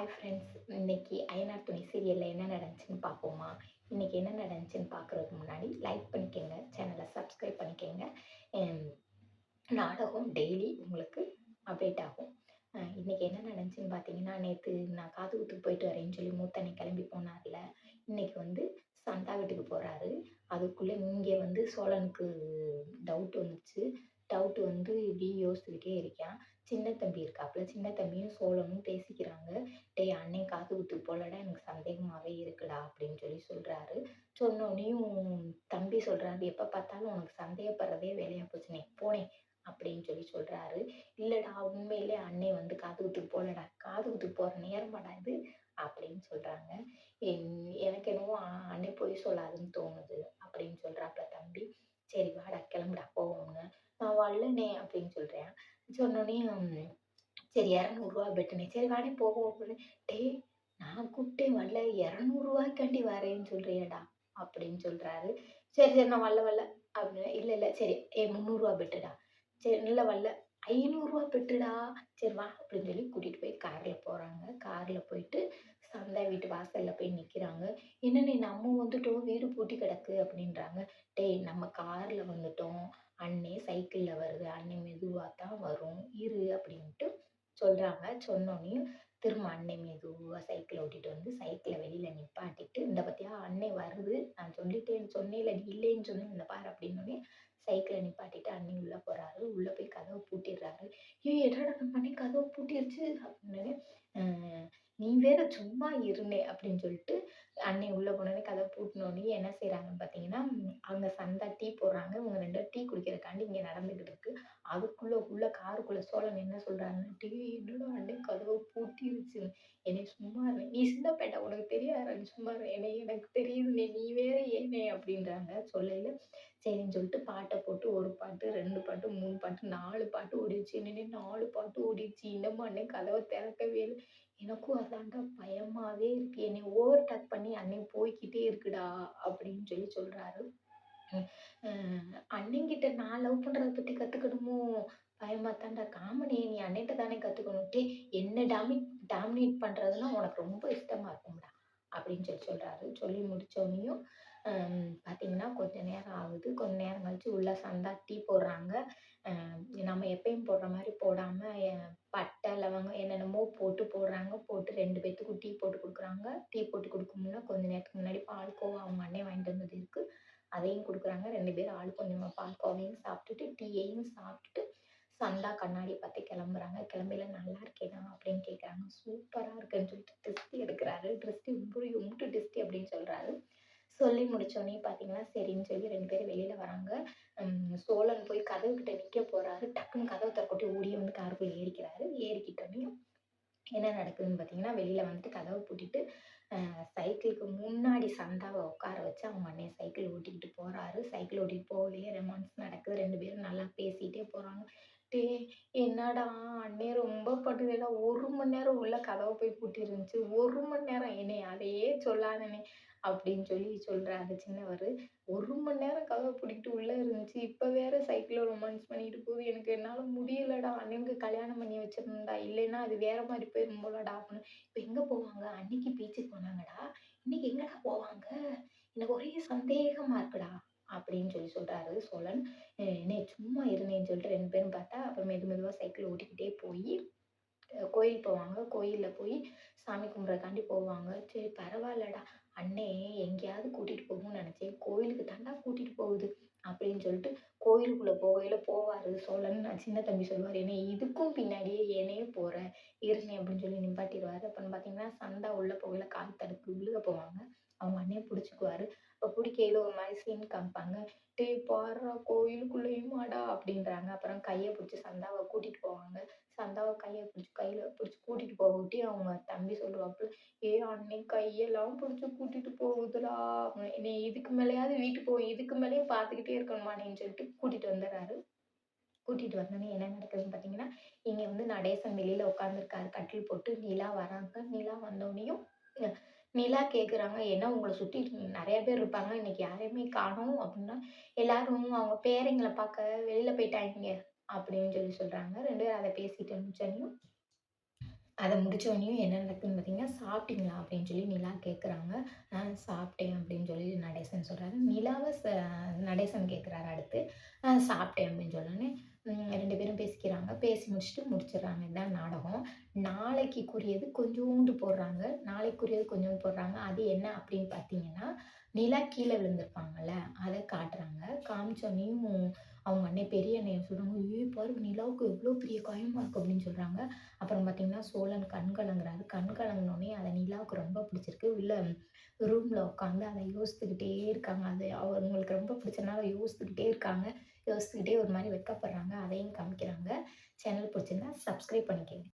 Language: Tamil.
ஹாய் ஃப்ரெண்ட்ஸ் இன்னைக்கு ஐநார் துணை சீரியலில் என்ன நடந்துச்சுன்னு பார்ப்போமா? இன்னைக்கு என்ன நடந்துச்சுன்னு பார்க்குறதுக்கு முன்னாடி லைக் பண்ணிக்கோங்க சேனலை சப்ஸ்கிரைப் பண்ணிக்கோங்க. நாடகம் டெய்லி உங்களுக்கு அப்டேட் ஆகும். இன்றைக்கி இன்னைக்கு என்ன நடந்துச்சுன்னு பார்த்தீங்கன்னா நேற்று நான் காது குத்துக்கு போயிட்டு வரேன்னு சொல்லி மூத்தனை கிளம்பி போனார்ல. இன்னைக்கு வந்து சந்தா வீட்டுக்கு போகிறாரு அதுக்குள்ளே இங்கே வந்து சோழனுக்கு டவுட் வந்துச்சு. டவுட் வந்து இப்படி யோசிச்சுக்கிட்டே இருக்கான் சின்ன தம்பி இருக்காப்புல. சின்ன தம்பியும் சோழனும் பேசிக்கிறாங்க. டேய் அண்ணன் காது குத்துக்கு போலடா. எனக்கு சந்தேகமாகவே இருக்குடா அப்படின்னு சொல்லி சொல்கிறாரு சொன்னோடனையும் தம்பி சொல்கிறாரு எப்போ பார்த்தாலும் உனக்கு சந்தேகப்படுறதே வேலையாக போச்சுனே போனேன் அப்படின்னு சொல்லி சொல்கிறாரு இல்லைடா உண்மையிலே அண்ணன் வந்து காது குத்துக்கு போகலடா காது குத்துக்கு போகிற நேரமாடா இது அப்படின்னு சொல்கிறாங்க எனக்கு என்னவோ அண்ணே போய் சொல்லாதுன்னு தோணுது அப்படின்னு சொல்கிறாப்புல தம்பி. சரி வாடா கிளம்புடா போவோம். வரலனே அப்படின்னு சொல்கிறேன் சொன்னோடனே சரி இரநூறுவா பெட்டுனே சரி வாடி போவோம் அப்படின்னு. டேய் நான் கூப்பிட்டேன் வரல இரநூறுவாய்க்காண்டி வரேன்னு சொல்கிறியடா அப்படின்னு சொல்கிறாரு சரி சரி நான் வரல வரல அப்படின்னு. இல்லை இல்லை சரி ஏ முந்நூறுரூவா பெட்டுடா சரி இல்லை வரல ஐநூறுரூவா பெட்டுடா சரி வா அப்படின்னு சொல்லி கூட்டிகிட்டு போய் காரில் போகிறாங்க காரில் போயிட்டு சந்தா வீட்டு வாசலில் போய் நிற்கிறாங்க என்னென்ன நம்ம வந்துட்டோம் வீடு பூட்டி கிடக்கு அப்படின்றாங்க. டேய் நம்ம காரில் வந்துட்டோம். அண்ணே சைக்கிளில் வருது அண்ணே மெதுவாக தான் வரும் இரு அப்படின்ட்டு சொல்கிறாங்க சொன்னோன்னே திரும்ப அண்ணே மெதுவாக சைக்கிளை ஓட்டிட்டு வந்து சைக்கிளை வெளியில் நிப்பாட்டிட்டு இந்த பற்றியா அண்ணே வருது நான் சொல்லிட்டேன் சொன்னேன் நீ இல்லைன்னு சொன்னேன் இந்த பாரு அப்படின்னோடனே சைக்கிளை நிப்பாட்டிட்டு அண்ணி உள்ளே போகிறாரு உள்ளே போய் கதவை பூட்டிடுறாரு. ஐயோ என்னடா நம்ம அண்ணே கதவை பூட்டிடுச்சு அப்படின்னு நீ வேற சும்மா இருந்தே அப்படின்னு சொல்லிட்டு அண்ணே உள்ளே போன கதவை என்ன செய்கிறாங்கன்னு பார்த்தீங்கன்னா அவங்க சந்தா டீ போடுறாங்க. இவங்க ரெண்டு டீ குடிக்கிறதுக்காண்டி இங்கே நடந்துக்கிட்டு இருக்கு. அதுக்குள்ளே உள்ள காருக்குள்ளே சோழன் என்ன சொல்கிறாங்கன்னா டீ இன்னும் அண்ணே கதவை பூட்டிருச்சு என்னை சும்மா நீ சின்ன பேட்டா உனக்கு தெரியாதா நீ சும்மா என்னை எனக்கு தெரியுதுனே நீ வேற ஏனே அப்படின்றாங்க. சொல்லையில் சரின்னு சொல்லிட்டு பாட்டை போட்டு ஒரு பாட்டு ரெண்டு பாட்டு மூணு பாட்டு நாலு பாட்டு ஓடிடுச்சு. என்னென்ன நாலு பாட்டு ஓடிடுச்சு. இன்னமும் அன்னை கதவை திறக்கவே இல்லை. எனக்கும் அதாண்டா பயமாவே இருக்கு. என்னை ஓவர் டேக் பண்ணி அன்னை போய்க்கிட்டே இருக்குடா அப்படின்னு சொல்லி சொல்றாரு. அண்ணங்கிட்ட நான் லவ் பண்றதை பத்தி கத்துக்கணுமோ? பயமா தான்டா காமனே நீ அண்ணன்ட்ட தானே கத்துக்கணும். என்ன டாமி டாமினேட் பண்றதுன்னா உனக்கு ரொம்ப இஷ்டமா இருக்கும்டா அப்படின்னு சொல்லி சொல்றாரு. சொல்லி முடிச்சோடனையும் பார்த்தீங்கன்னா கொஞ்ச நேரம் ஆகுது. கொஞ்ச நேரம் கழிச்சு உள்ள சந்தா டீ போடுறாங்க. நம்ம எப்பயும் போடுற மாதிரி போடாம பட்டை லவங்கம் என்னென்னமோ போட்டு போடுறாங்க. போட்டு ரெண்டு பேத்துக்கும் டீ போட்டு கொடுக்குறாங்க. டீ போட்டு கொடுக்கணும்னா கொஞ்ச நேரத்துக்கு முன்னாடி பால்கோவா அவங்க அண்ணன் வாங்கிட்டு வந்தது இருக்கு. அதையும் கொடுக்குறாங்க. ரெண்டு பேரும் ஆள் கொஞ்சமாக பால்கோவையும் சாப்பிட்டுட்டு டீயையும் சாப்பிட்டுட்டு சந்தா கண்ணாடி பார்த்து கிளம்புறாங்க. கிளம்பில நல்லா இருக்கேனா அப்படின்னு கேட்குறாங்க சூப்பராக இருக்குன்னு சொல்லிட்டு டிஸ்டி எடுக்கிறாரு. டிஸ்டி உம்புரி உம்ட்டு டிஸ்டி அப்படின்னு சொல்கிறாரு சொல்லி முடிச்சோடனே பார்த்தீங்கன்னா சரின்னு சொல்லி ரெண்டு பேரும் வெளியில் வராங்க. சோழன் போய் கதவு கிட்ட நிற்க போறாரு. டக்குன்னு கதவை திறக்கொட்டி ஓடி வந்து காருக்குள்ள ஏறிக்கிறாரு. ஏறிக்கிட்டோன்னே என்ன நடக்குதுன்னு பார்த்தீங்கன்னா வெளியில் வந்துட்டு கதவை பூட்டிட்டு சைக்கிளுக்கு முன்னாடி சந்தாவை உட்கார வச்சு அவங்க அண்ணன் சைக்கிள் ஓட்டிக்கிட்டு போகிறாரு சைக்கிள் ஓட்டிட்டு போகலையே ரொமான்ஸ் நடக்குது. ரெண்டு பேரும் நல்லா பேசிகிட்டே போகிறாங்க டே என்னடா அண்ணே ரொம்ப படுவேடா. ஒரு மணி நேரம் உள்ள கதவை போய் பூட்டி இருந்துச்சு ஒரு மணி நேரம் என்னை அதையே சொல்லாதனே அப்படின்னு சொல்லி சொல்கிறாரு சின்னவர். ஒரு மணி நேரம் கதவை பிடிக்கிட்டு உள்ளே இருந்துச்சு. இப்போ வேற சைக்கிளில் ரொமான்ஸ் பண்ணிட்டு போகுது. எனக்கு என்னால் முடியலடா. அண்ணனுக்கு கல்யாணம் பண்ணி வச்சிருந்தா இல்லைன்னா அது வேற மாதிரி போயிடும் போலடா அப்படின்னு. இப்போ எங்கே போவாங்க? அன்னைக்கு பீச்சுக்கு போனாங்கடா. இன்னைக்கு எங்கடா போவாங்க? எனக்கு ஒரே சந்தேகமாக இருக்குடா அப்படின்னு சொல்லி சொல்கிறாரு சோழன் அஹ் என்னை சும்மா இருந்தேன்னு சொல்லிட்டு ரெண்டு பேரும் பார்த்தா அப்புறம் மெது மெதுவாக சைக்கிள் ஓட்டிக்கிட்டே போய் கோயில் போவாங்க. கோயிலில் போய் சாமி கும்பிட்றக்காண்டி போவாங்க. சரி பரவாயில்லடா. அண்ணே எங்கேயாவது கூட்டிகிட்டு போகும்னு நினச்சேன். கோயிலுக்கு தாண்டா கூட்டிகிட்டு போகுது அப்படின்னு சொல்லிட்டு கோயிலுக்குள்ளே போகையில் போவார். சோழன் நான் சின்ன தம்பி சொல்லுவார். ஏன்னா இதுக்கும் பின்னாடியே ஏனையே போகிற இருந்தேன் அப்படின்னு சொல்லி நிப்பாட்டிடுவார். அப்புறம் பார்த்தீங்கன்னா சந்தா உள்ளே போகையில் கால் தடுக்கு விழுக போவாங்க. அவங்க அண்ணன் பிடிச்சிக்குவாரு. இப்போ பிடிக்கையில ஒரு மாதிரி சீன் காமிப்பாங்க. டேய் பாடுறா கோயிலுக்குள்ளேயுமாடா அப்படின்றாங்க. அப்புறம் கையை பிடிச்சி சந்தாவை கூட்டிகிட்டு போவாங்க. சந்தாவை கையை பிடிச்சி கையில் பிடிச்சி கூட்டிகிட்டு போகட்டி அவங்க தம்பி சொல்லுவாப்புல ஏ அண்ணே கையெல்லாம் பிடிச்சி கூட்டிகிட்டு போகுதுடா. நீ இதுக்கு மேலேயாவது வீட்டுக்கு போ இதுக்கு மேலேயும் பார்த்துக்கிட்டே இருக்கணுமானேன்னு சொல்லிட்டு கூட்டிகிட்டு வந்துடுறாரு. கூட்டிகிட்டு வந்தோடனே என்ன நடக்குதுன்னு பார்த்தீங்கன்னா இங்கே வந்து நடேசன் வெளியில் உட்காந்துருக்காரு கட்டில் போட்டு நிலா வராங்க. நிலா வந்தோடனையும் நிலா கேட்குறாங்க ஏன்னா உங்களை சுற்றி நிறைய பேர் இருப்பாங்க. இன்னைக்கு யாரையுமே காணோம். அப்படின்னா எல்லாரும் அவங்க பேரங்களை பார்க்க வெளியில் போயிட்டாங்க அப்படின்னு சொல்லி சொல்கிறாங்க ரெண்டு பேரும் அதை பேசிட்டு முடிச்சோடனையும் அதை முடிச்சோடனையும் என்ன நடக்குதுன்னு பார்த்தீங்கன்னா, "சாப்பிட்டீங்களா?" அப்படின்னு சொல்லி நிலா கேட்குறாங்க. நான் சாப்பிட்டேன்" அப்படின்னு சொல்லி நடேசன் சொல்கிறாரு நிலாவை ச நடேசன் கேட்குறாரு அடுத்து. நான் சாப்பிட்டேன்" அப்படின்னு சொன்னோனே, ரெண்டு பேரும் பேசிக்கிறாங்க. பேசி முடிச்சுட்டு முடிச்சிடுறாங்க இதுதான் நாடகம். நாளைக்குரியது கொஞ்சூண்டு போடுறாங்க. நாளைக்குரியது கொஞ்சூண்டு போடுறாங்க. அது என்ன அப்படின்னு பார்த்தீங்கன்னா, நிலா கீழே விழுந்திருப்பாங்கல்ல, அதை காட்டுறாங்க. காமிச்சோன்னையும் அவங்க அண்ணன் பெரிய அண்ணையை சொல்கிறாங்க "ஏய் பாரு நிலாவுக்கு எவ்வளோ பெரிய காயமாக இருக்குது அப்படின்னு சொல்கிறாங்க அப்புறம் பார்த்தீங்கன்னா, சோழன் கண் கலங்குறாரு. கண் கலங்கினோடனே அதை நிலாவுக்கு ரொம்ப பிடிச்சிருக்கு. உள்ள ரூமில் உட்காந்து அதை யோசித்துக்கிட்டே இருக்காங்க. அது அவங்களுக்கு ரொம்ப பிடிச்சனால யோசித்துக்கிட்டே இருக்காங்க. யோசிச்சுக்கிட்டே ஒரு மாதிரி வெட்கப்படுறாங்க. அதையும் காமிக்கிறாங்க. சேனல் பிடிச்சிருந்தா சப்ஸ்கிரைப் பண்ணிக்கோங்க